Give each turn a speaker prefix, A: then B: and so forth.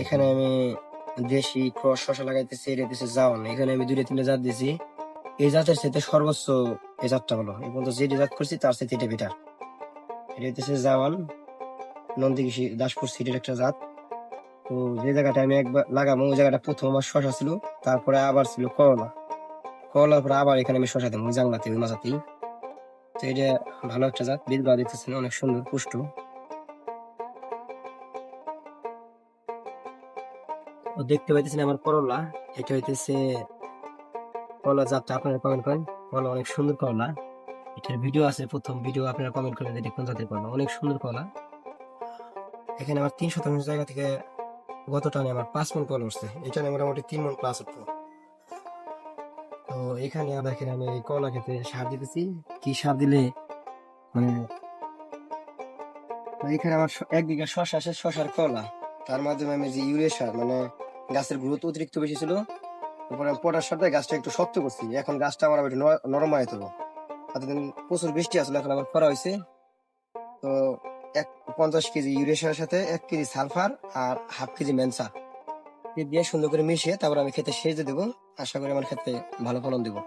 A: এখানে আমি দেশি ক্রস শশা লাগাইতেছি এটা জাওয়ান। এখানে আমি দুইটা তিনটা জাত দিছি। এই জাতের সাথে সর্বোচ্চ এই জাতটা হলো এই পর্যন্ত যে জাত করছি তার সাথে এটা বেটার এটা হইতেছে জাওয়ান। নন্দী কৃষি দাসপুর সিটির একটা জাত। তো যে জায়গাটা আমি একবার লাগাবো ওই জায়গাটা প্রথম আমার শশা ছিল তারপরে আবার ছিল করলা। করলার পরে আবার এখানে আমি শশা দেবো ওই জাংলাতে ওই মাজাতেই। তো এটা ভালো একটা জাত বীজগুলো দেখতেছেন অনেক সুন্দর পুষ্ট। দেখতে পাইতেছেন আমার করলা। এটা হইতেছে করলা জাতটা আপনারা কমেন্ট করেন। করলা অনেক সুন্দর করলা। এটার ভিডিও আছে, প্রথম ভিডিও আপনারা কমেন্ট করেন এটা কোন জাতের করলা। অনেক সুন্দর করলা। এখানে আমার তিন শতাংশ জায়গা থেকে গত টানে আমার পাঁচ মন কল উঠছে। এখানে মোটামুটি তিন মন প্লাস উঠতো তো এখানে এখানে আমি এই কলা খেতে সার দিতেছি। কি সার দিলে? মানে এখানে আমার এক বিঘা শশা আছে, শশার কলা তার মাধ্যমে আমি যে ইউরিয়া সার মানে গাছের গ্রোথ অতিরিক্ত বেশি ছিল। তারপরে পটার সাথে গাছটা একটু শক্ত করছি। এখন গাছটা আমার নরম হয়ে তোলো এতদিন প্রচুর বৃষ্টি আসলে এখন আমার খরা হয়েছে তো এক, পঞ্চাশ কেজি ইউরিয়া সারের সাথে এক কেজি সালফার আর হাফ কেজি ম্যানসার দিয়ে সুন্দর করে মিশিয়ে তারপর আমি খেতে সেজে দেবো। আশা করি আমার ক্ষেত্রে ভালো ফলন দেবো।